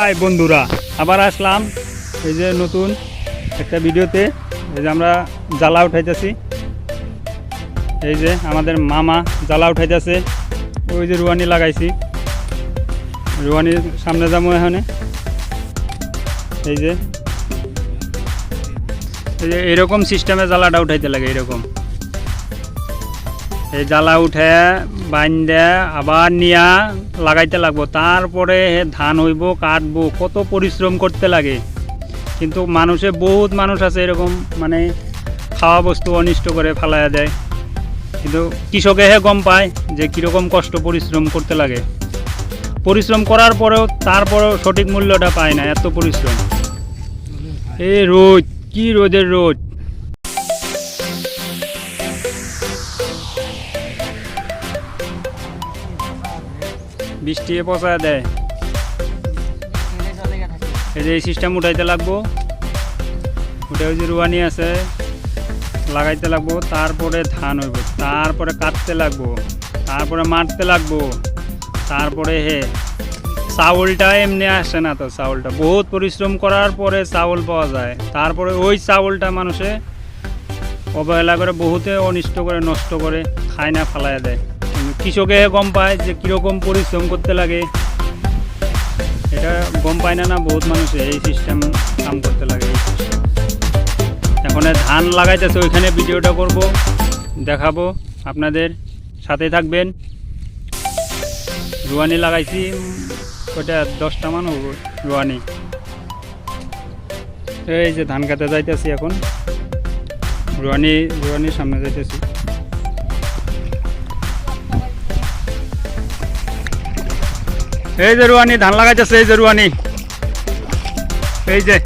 High বন্ধুরা, আবার আসলাম এই যে নতুন একটা ভিডিওতে। এই যে আমরা জ্বালা উঠাইতেছি। এই যে আমাদের মামা জ্বালা উঠাইতেছে। ওই যে রুয়ানি লাগাইছি। রুয়ানির সামনে যাব এখানে। এই যে এই যে এরকম সিস্টেমে জ্বালাটা উঠাইতে লাগে এরকম এই জ্বালা উঠে বাইন্দে আবার নিয়া লাগাইতে লাগবো। তারপরে হে ধান হইব, কাটবো, কত পরিশ্রম করতে লাগে। কিন্তু মানুষে বহুত মানুষ আছে এরকম মানে খাওয়া বস্তু অনিষ্ট করে ফালাইয়া দেয়। কিন্তু কৃষকেহে গম পায় যে কীরকম কষ্ট পরিশ্রম করতে লাগে। পরিশ্রম করার পরেও তারপরেও সঠিক মূল্যটা পায় না, এত পরিশ্রম। এই রোদ, কি রোদের রোদ? বৃষ্টি পচা দেয়। এই যে এই সিস্টেম উঠাইতে লাগবো। উঠে যে রুয়ানি আছে, লাগাইতে লাগবো, তারপরে ধান হইব। তারপরে কাটতে লাগবো, তারপরে মারতে লাগবো, তারপরে হে, চাউলটা এমনি আসে না তো চাউলটা। বহুত পরিশ্রম করার পরে চাউল পাওয়া যায়। তারপরে ওই চাউলটা মানুষে অবহেলা করে, বহুতে অনিষ্ট করে, নষ্ট করে, খায় না, ফালাইয়া দেয়। কৃষকে গম পায়, যে কীরকম পরিশ্রম করতে লাগে। এটা গম পায় না না বহুত মানুষ এই সিস্টেম কাম করতে লাগে। এখন ধান লাগাইতেছে, ওইখানে ভিডিওটা করব, দেখাবো। আপনাদের সাথে থাকবেন। রুয়ানি লাগাইছি কয়টা দশটা মান হব রুয়ানি। এই যে ধান কাটে যাইতেছি এখন। রুয়ানি, রুয়ানির সামনে যাইতেছি। এই যে রুয়ানি ধান লাগাইতেছে, এই যে রুয়ানি এই যে।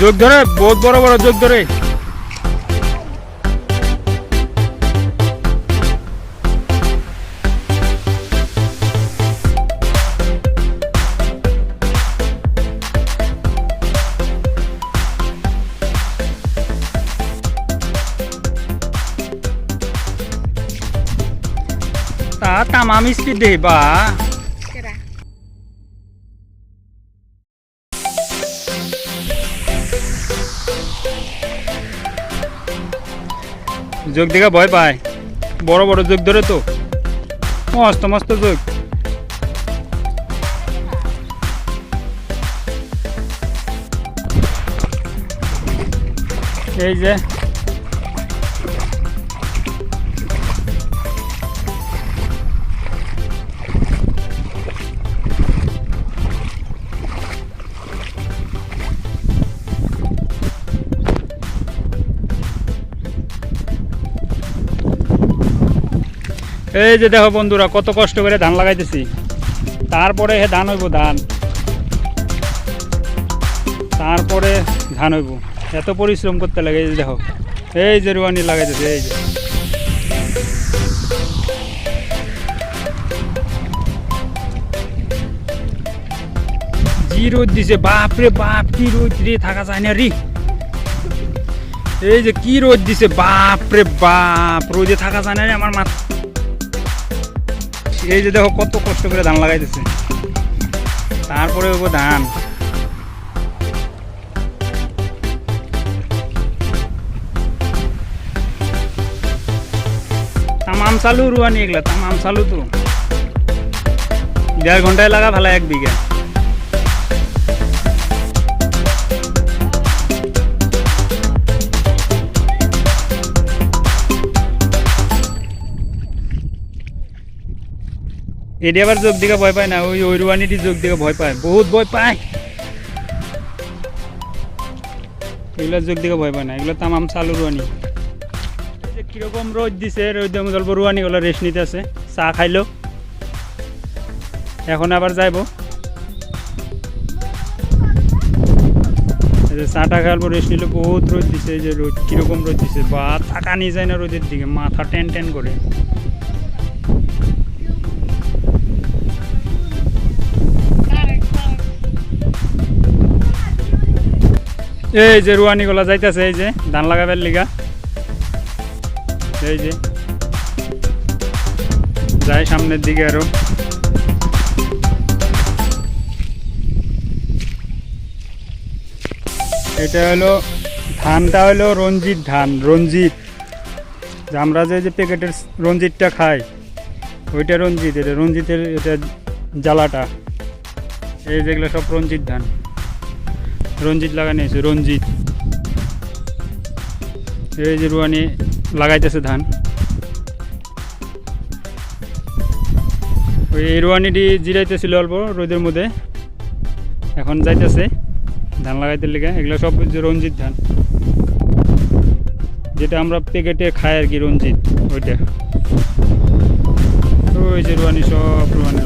যোগ ধরে, বহুত বড় বড় যোগ ধরে। তা তামাম স্পিড দেই যোগ দেখে ভয় পায়। বড় বড় যোগ ধরে তো। মস্ত মস্ত যোগ। এই যে এই যে দেখো বন্ধুরা, কত কষ্ট করে ধান লাগাইতেছি। তারপরে হে ধান হইব ধান। তারপরে ধান হইব। এত পরিশ্রম করতে লাগে এই দেখো। এই যে রুয়ানি লাগাইতেছে, এই যে। জি রোদ দিছে, বাপ রে বাপ, কি রোদ রে, থাকা যায় না রে। এই যে কি রোদ দিছে, বাপ রে বাপ, রোদে থাকা যায় না আমার মাথা। এই যে দেখো কত কষ্ট করে ধান লাগাইতেছে। তারপরে হইব ধান। তামাম চালু রুয়ানি এগুলা তামাম চালু তো। দেড় ঘন্টায় লাগা ভালো এক বিঘা। এটি আবার যোগ দিকে ভয় পায় না, ওই ওই রুয়ানিটি যোগ দিকে ভয় পায়, বহুত ভয় পায়। এগুলো যোগ দিকে ভয় পায় না, এগুলো তামাম চালু রুয়ানি কীরকম রোদ দিছে, রোদ গল্প রুয়ানি গুলো রেস্ট নিতে আছে, চা খাইলো। এখন আবার যাইব। চাটা খাইব রেস্ট নিলে, বহুত রোদ দিছে, এই যে রোদ, কীরকম রোদ দিছে, বা থাকা নিয়ে যায় না রোদের দিকে, মাথা টেন টেন করে। এই যে রুয়ানিগুলা যাইতেছে, এই যে ধান লাগাবার লিগা। এই যে। যাই সামনের দিকে আরও। এটা হলো ধানটা হলো রঞ্জিত ধান, রঞ্জিত। আমরা যে যে প্যাকেটের রঞ্জিতটা খাই, ওইটা রঞ্জিত, এটা রঞ্জিতের এটা জ্বালাটা। এই যেগুলো সব রঞ্জিত ধান। রঞ্জিত লাগানো হয়েছে রঞ্জিত। এই যে রুয়ানি লাগাইতেছে ধান। ওই রুয়ানিটি জিরাইতেছিল অল্প রোদের মধ্যে। এখন যাইতেছে ধান লাগাইতে লেগে। এগুলো সব রঞ্জিত ধান। যেটা আমরা প্যাকেটে খাই আর কি, রঞ্জিত, ওইটা। ওই যে রুয়ানি সব রুয়ানি